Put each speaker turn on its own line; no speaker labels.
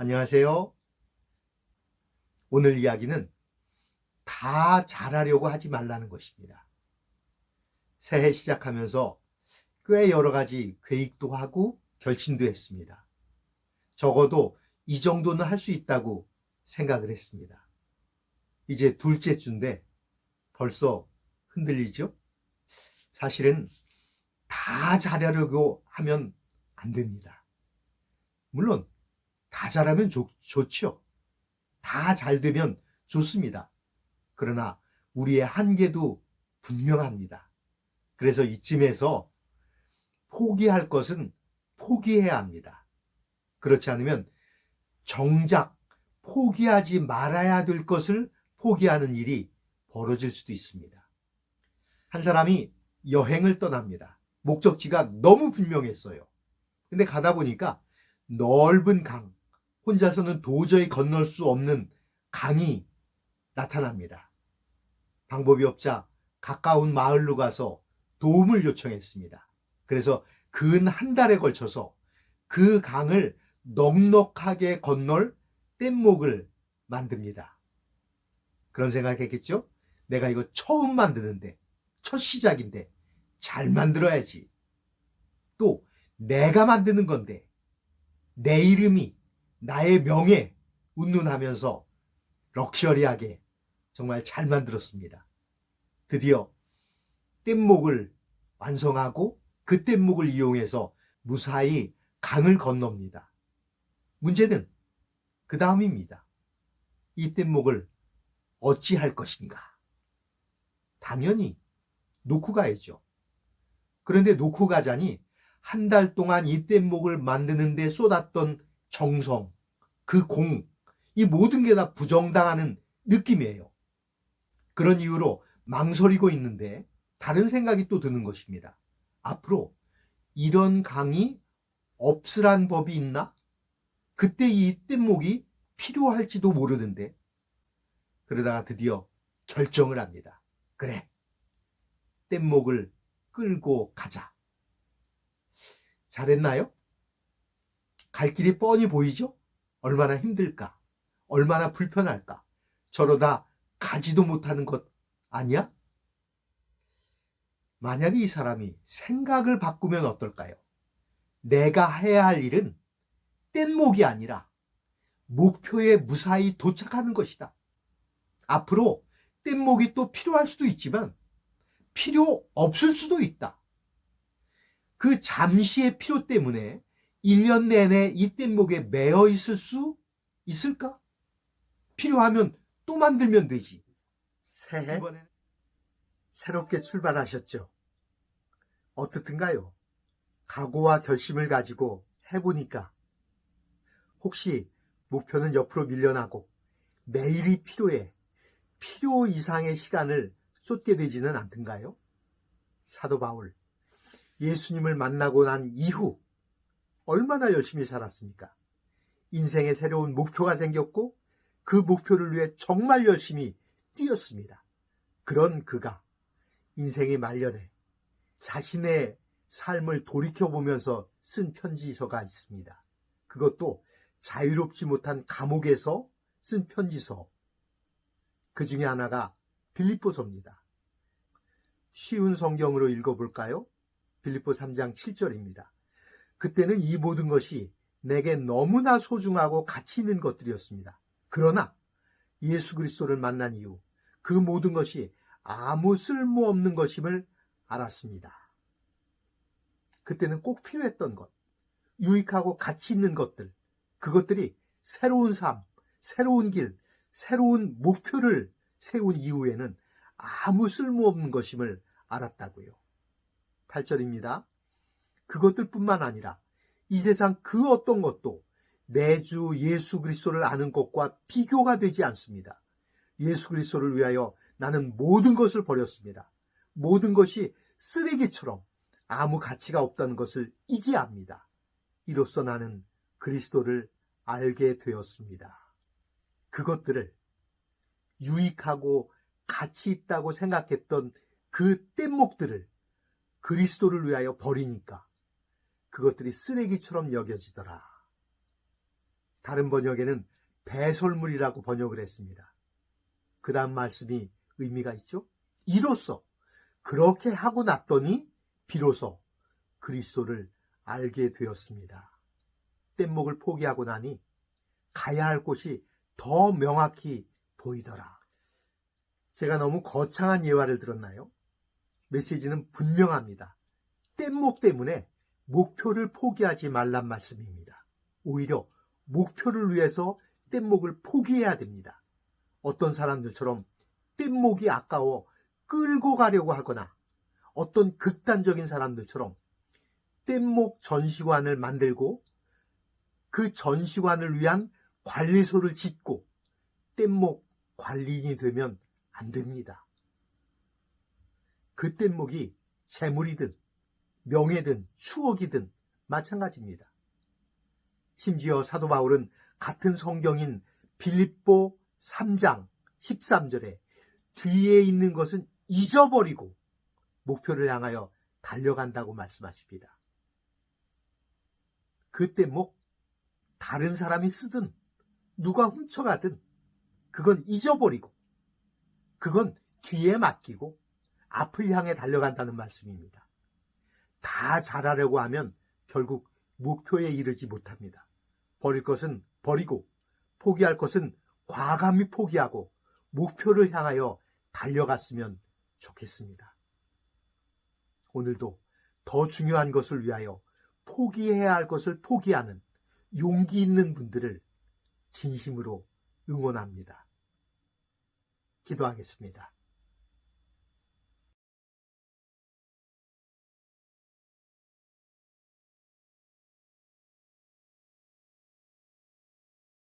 안녕하세요. 오늘 이야기는 다 잘하려고 하지 말라는 것입니다. 새해 시작하면서 꽤 여러 가지 계획도 하고 결심도 했습니다. 적어도 이 정도는 할 수 있다고 생각을 했습니다. 이제 둘째 주인데 벌써 흔들리죠? 사실은 다 잘하려고 하면 안 됩니다. 물론 다 잘하면 좋, 좋죠. 다 잘 되면 좋습니다. 그러나 우리의 한계도 분명합니다. 그래서 이쯤에서 포기할 것은 포기해야 합니다. 그렇지 않으면 정작 포기하지 말아야 될 것을 포기하는 일이 벌어질 수도 있습니다. 한 사람이 여행을 떠납니다. 목적지가 너무 분명했어요. 근데 가다 보니까 넓은 강, 혼자서는 도저히 건널 수 없는 강이 나타납니다. 방법이 없자 가까운 마을로 가서 도움을 요청했습니다. 그래서 근 한 달에 걸쳐서 그 강을 넉넉하게 건널 뗏목을 만듭니다. 그런 생각했겠죠? 내가 이거 처음 만드는데, 첫 시작인데, 잘 만들어야지. 또, 내가 만드는 건데, 내 이름이, 나의 명예, 운운하면서 럭셔리하게 정말 잘 만들었습니다. 드디어 뗏목을 완성하고 그 뗏목을 이용해서 무사히 강을 건넙니다. 문제는 그 다음입니다. 이 뗏목을 어찌할 것인가? 당연히 놓고 가야죠. 그런데 놓고 가자니 한 달 동안 이 뗏목을 만드는데 쏟았던 정성, 그 공, 이 모든 게 다 부정당하는 느낌이에요. 그런 이유로 망설이고 있는데 다른 생각이 또 드는 것입니다. 앞으로 이런 강이 없으란 법이 있나? 그때 이 뗏목이 필요할지도 모르는데 그러다가 드디어 결정을 합니다. 그래. 뗏목을 끌고 가자. 잘했나요? 갈 길이 뻔히 보이죠? 얼마나 힘들까? 얼마나 불편할까? 저러다 가지도 못하는 것 아니야? 만약에 이 사람이 생각을 바꾸면 어떨까요? 내가 해야 할 일은 뗏목이 아니라 목표에 무사히 도착하는 것이다. 앞으로 뗏목이 또 필요할 수도 있지만 필요 없을 수도 있다. 그 잠시의 필요 때문에 1년 내내 이 뗏목에 매여 있을 수 있을까? 필요하면 또 만들면 되지. 새해 이번에 새롭게 출발하셨죠. 어떻든가요? 각오와 결심을 가지고 해보니까 혹시 목표는 옆으로 밀려나고 매일이 필요해 필요 이상의 시간을 쏟게 되지는 않던가요? 사도 바울 예수님을 만나고 난 이후 얼마나 열심히 살았습니까? 인생에 새로운 목표가 생겼고 그 목표를 위해 정말 열심히 뛰었습니다. 그런 그가 인생의 말년에 자신의 삶을 돌이켜보면서 쓴 편지서가 있습니다. 그것도 자유롭지 못한 감옥에서 쓴 편지서. 그 중에 하나가 빌립보서입니다. 쉬운 성경으로 읽어볼까요? 빌립보 3장 7절입니다. 그때는 이 모든 것이 내게 너무나 소중하고 가치 있는 것들이었습니다. 그러나 예수 그리스도를 만난 이후 그 모든 것이 아무 쓸모없는 것임을 알았습니다. 그때는 꼭 필요했던 것, 유익하고 가치 있는 것들, 그것들이 새로운 삶, 새로운 길, 새로운 목표를 세운 이후에는 아무 쓸모없는 것임을 알았다고요. 8절입니다. 그것들 뿐만 아니라 이 세상 그 어떤 것도 내 주 예수 그리스도를 아는 것과 비교가 되지 않습니다. 예수 그리스도를 위하여 나는 모든 것을 버렸습니다. 모든 것이 쓰레기처럼 아무 가치가 없다는 것을 이제 압니다. 이로써 나는 그리스도를 알게 되었습니다. 그것들을 유익하고 가치 있다고 생각했던 그 뗏목들을 그리스도를 위하여 버리니까 그것들이 쓰레기처럼 여겨지더라. 다른 번역에는 배설물이라고 번역을 했습니다. 그 다음 말씀이 의미가 있죠? 이로써 그렇게 하고 났더니 비로소 그리스도를 알게 되었습니다. 뗏목을 포기하고 나니 가야 할 곳이 더 명확히 보이더라. 제가 너무 거창한 예화를 들었나요? 메시지는 분명합니다. 뗏목 때문에 목표를 포기하지 말란 말씀입니다. 오히려 목표를 위해서 뗏목을 포기해야 됩니다. 어떤 사람들처럼 뗏목이 아까워 끌고 가려고 하거나 어떤 극단적인 사람들처럼 뗏목 전시관을 만들고 그 전시관을 위한 관리소를 짓고 뗏목 관리인이 되면 안 됩니다. 그 뗏목이 재물이든 명예든 추억이든 마찬가지입니다. 심지어 사도 바울은 같은 성경인 빌립보 3장 13절에 뒤에 있는 것은 잊어버리고 목표를 향하여 달려간다고 말씀하십니다. 그 뗏목 다른 사람이 쓰든 누가 훔쳐가든 그건 잊어버리고 그건 뒤에 맡기고 앞을 향해 달려간다는 말씀입니다. 다 잘하려고 하면 결국 목표에 이르지 못합니다. 버릴 것은 버리고 포기할 것은 과감히 포기하고 목표를 향하여 달려갔으면 좋겠습니다. 오늘도 더 중요한 것을 위하여 포기해야 할 것을 포기하는 용기 있는 분들을 진심으로 응원합니다. 기도하겠습니다.